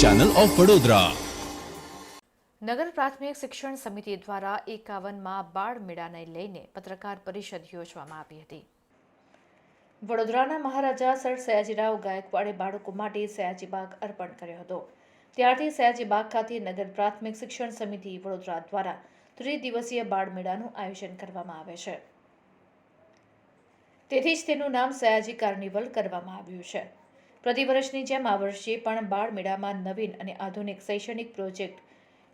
Channel of Vadodara નગર પ્રાથમિક શિક્ષણ સમિતિ દ્વારા એકાવનમાં બાળ મેળાને લઈને પત્રકાર પરિષદ યોજવામાં આવી હતી. વડોદરાના મહારાજા સર સયાજીરાવ ગાયકવાડે બાળકો માટે સયાજીબાગ અર્પણ કર્યો હતો. ત્યારથી સયાજી બાગ ખાતે નગર પ્રાથમિક શિક્ષણ સમિતિ વડોદરા દ્વારા ત્રિદિવસીય બાળ મેળાનું આયોજન કરવામાં આવે છે. તેથી જ તેનું નામ સયાજી કાર્નિવલ કરવામાં આવ્યું છે. પ્રતિવર્ષની જેમ આ વર્ષે પણ બાળ મેળામાં નવીન અને આધુનિક શૈક્ષણિક પ્રોજેક્ટ,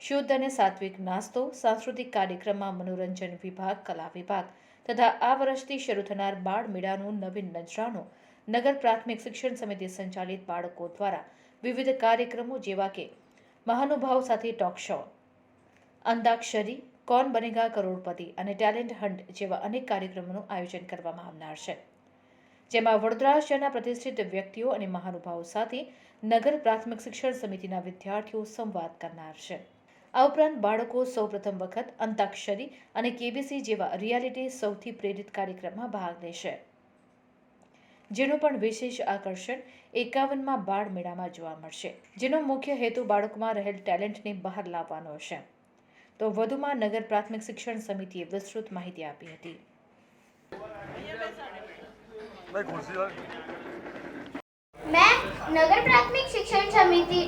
શુદ્ધ અને સાત્વિક નાસ્તો, સાંસ્કૃતિક કાર્યક્રમમાં મનોરંજન વિભાગ, કલા વિભાગ તથા આ વર્ષથી શરૂ થનાર બાળ મેળાનું નવીન નજરાણું નગર પ્રાથમિક શિક્ષણ સમિતિ સંચાલિત બાળકો દ્વારા વિવિધ કાર્યક્રમો જેવા કે મહાનુભાવ સાથે ટોક શો અંતાક્ષરી, કોણ બનેગા કરોડપતિ અને ટેલેન્ટ હન્ટ જેવા અનેક કાર્યક્રમોનું આયોજન કરવામાં આવનાર છે. જેમાં વડોદરા શહેરના પ્રતિષ્ઠિત વ્યક્તિઓ અને મહાનુભાવો સાથે નગર પ્રાથમિક શિક્ષણ સમિતિના વિદ્યાર્થીઓ સંવાદ કરનાર છે. આ ઉપરાંત બાળકો સૌપ્રથમ વખત અંતાક્ષરી અને કેબીસી જેવા રિયાલિટી સૌથી પ્રેરિત કાર્યક્રમમાં ભાગ લેશે. જેનું પણ વિશેષ આકર્ષણ એકાવનમાં બાળ મેળામાં જોવા મળશે, જેનો મુખ્ય હેતુ બાળકોમાં રહેલ ટેલેન્ટને બહાર લાવવાનો છે. તો વધુમાં નગર પ્રાથમિક શિક્ષણ સમિતિએ વિસ્તૃત માહિતી આપી હતી. मैं नगर प्राथमिक शिक्षण समिति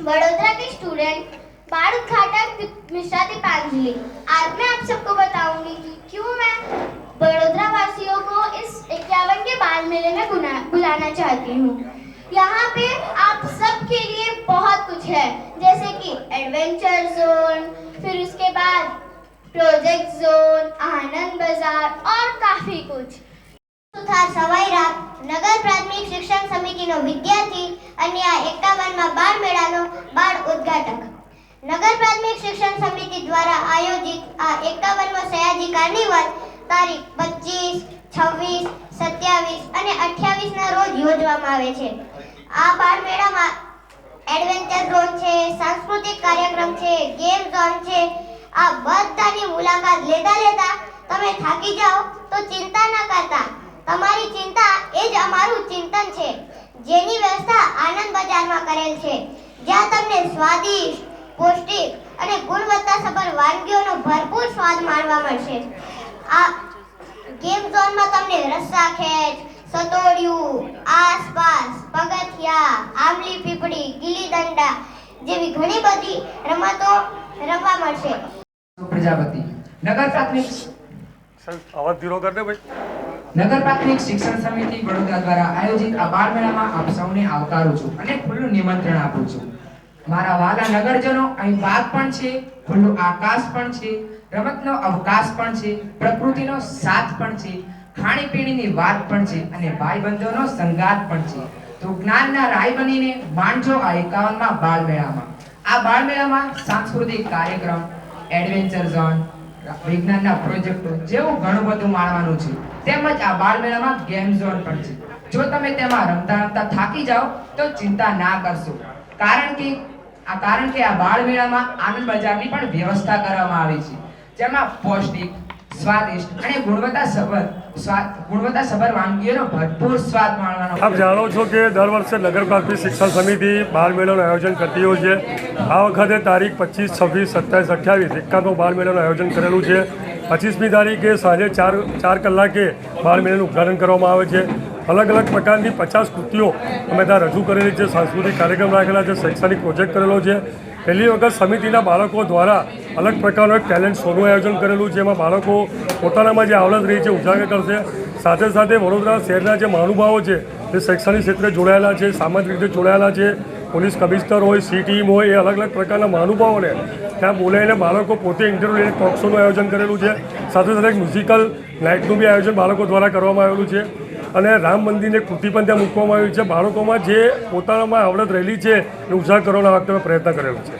वडोदरा के स्टूडेंट बाढ़ उद्घाटक मिश्रा दीपांजलि। आज मैं आप सबको बताऊँगी कि क्यों मैं वडोदरा वासियों को इस इक्यावन के बाल मेले में बुलाना चाहती हूँ। यहाँ पे आप सबके लिए बहुत कुछ है, जैसे कि एडवेंचर जोन फिर उसके बाद प्रोजेक्ट जोन आनंद बाज़ार और काफ़ी कुछ। સુથાર સવાઈરામ નગર પ્રાથમિક શિક્ષણ સમિતિનો વિદ્યાર્થી અને આ એકાવનમાં બાળ મેળાનો બાળ ઉદ્ઘાટક. નગર પ્રાથમિક શિક્ષણ સમિતિ દ્વારા આયોજિત આ એકાવનમો સયાજી કાર્નિવલ તારીખ પચીસ, છવ્વીસ, સત્યાવીસ અને અઠ્યાવીસના રોજ યોજવામાં આવે છે. આ બાળ મેળામાં એડવેન્ચર ઝોન છે, સાંસ્કૃતિક કાર્યક્રમ છે ગેમ ઝોન છે, આ બધાની મુલાકાત લેતા લેતા તમે થાકી જાઓ તો ચિંતા ન કરતા. તમારી ચિંતા એ જ અમારું ચિંતન છે જેની વ્યવસ્થા આનંદ બજારમાં કરેલ છે. જ્યાં તમને સ્વાદિષ્ટ પૌષ્ટિક અને ગુણવત્તાસભર વાનગીઓનો ભરપૂર સ્વાદ માણવા મળશે. આ ગેમ ઝોનમાં તમને રસ્સા ખેંચ સતોડિયું આસપાસ પગથિયા આમલી પીપળી ગીલી દંડા જેવી ઘણી બધી રમતો રમવા મળશે. પ્રજાપતિ નગર પ્રાથમિક અવાજ ધીરો કર દે ભાઈ. નગર પ્રાથમિક શિક્ષણ સમિતિ વડોદરા દ્વારા આયોજિત આ બાળ મેળામાં આપ સૌને આવકારું છું અને ખુલ્લું નિમંત્રણ આપું છું. મારા વાલા નગરજનો, અહીં બાગ પણ છે, ખુલ્લું આકાશ પણ છે, રમતનો અવકાશ પણ છે, પ્રકૃતિનો સાથ પણ છે, ખાણીપીણીની વાત પણ છે અને ભાઈબંધોનો સંગાત પણ છે. તો જ્ઞાનના રાય બનીને માણજો આ એકાવનમાં બાળ મેળામાં આ બાળ મેળામાં સાંસ્કૃતિક કાર્યક્રમ, એડવેન્ચર ઝોન વિજ્ઞાનના પ્રોજેક્ટો જેવું ઘણું બધું માણવાનું છે. તેમજ આ બાળ મેળામાં ગેમ ઝોન પણ છે. જો તમે તેમાં રમતા રમતા થાકી જાઓ, તો ચિંતા ના કરશો. કારણ કે, આ કારણ કે આ બાળ મેળામાં આનંદ બજારની પણ વ્યવસ્થા કરવામાં આવી છે. જેમાં પૌષ્ટિક સ્વાદિષ્ટ અને ગુણવત્તાસભર સ્વાદ ગુણવત્તાસભર વાનગીઓનો ભરપૂર સ્વાદ માણવાનો આપ જાણો છો કે દર વર્ષે નગર પ્રાથમિક શિક્ષણ સમિતિ બાળ મેળાનું આયોજન કરતી હોય છે. આ વખતે તારીખ પચીસ છવ્વીસ સત્તાવીસ અઠ્યાવીસ એકાદમો બાળ મેળાનું આયોજન કરેલું છે. પચીસમી તારીખે સાંજે ચાર ચાર કલાકે બાળ મેળાનું ઉદઘાટન કરવામાં આવે છે. અલગ અલગ પ્રકારની પચાસ કૃતિઓ અમે ત્યાં રજૂ કરેલી છે. સાંસ્કૃતિક કાર્યક્રમ રાખેલા છે, શૈક્ષણિક પ્રોજેક્ટ કરેલો છે. પહેલી વખત સમિતિના બાળકો દ્વારા અલગ પ્રકારનું એક ટેલેન્ટ શોનું આયોજન કરેલું એમાં બાળકો પોતાનામાં જે આવડત રહી છે, ઉજાગર કરશે. સાથે સાથે વડોદરા શહેરના જે મહાનુભાવો છે તે શૈક્ષણિક ક્ષેત્રે જોડાયેલા છે, સામાજિક રીતે જોડાયેલા છે. પોલીસ કમિશનર હોય, સી ટીમ હોય, એ અલગ અલગ પ્રકારના મહાનુભાવોને ત્યાં બોલાવીને બાળકો પોતે ઇન્ટરવ્યૂ લઈને ટોક શોનું આયોજન કરેલું છે. સાથે સાથે એક મ્યુઝિકલ નાઇટનું બી આયોજન બાળકો દ્વારા કરવામાં આવેલું છે. અને રામ મંદિરની કૃતિ પણ ત્યાં મૂકવામાં આવી છે. બાળકોમાં જે પોતાનામાં આવડત રહેલી છે એ ઉજાગર કરવાના વખતે પ્રયત્ન કરેલો છે.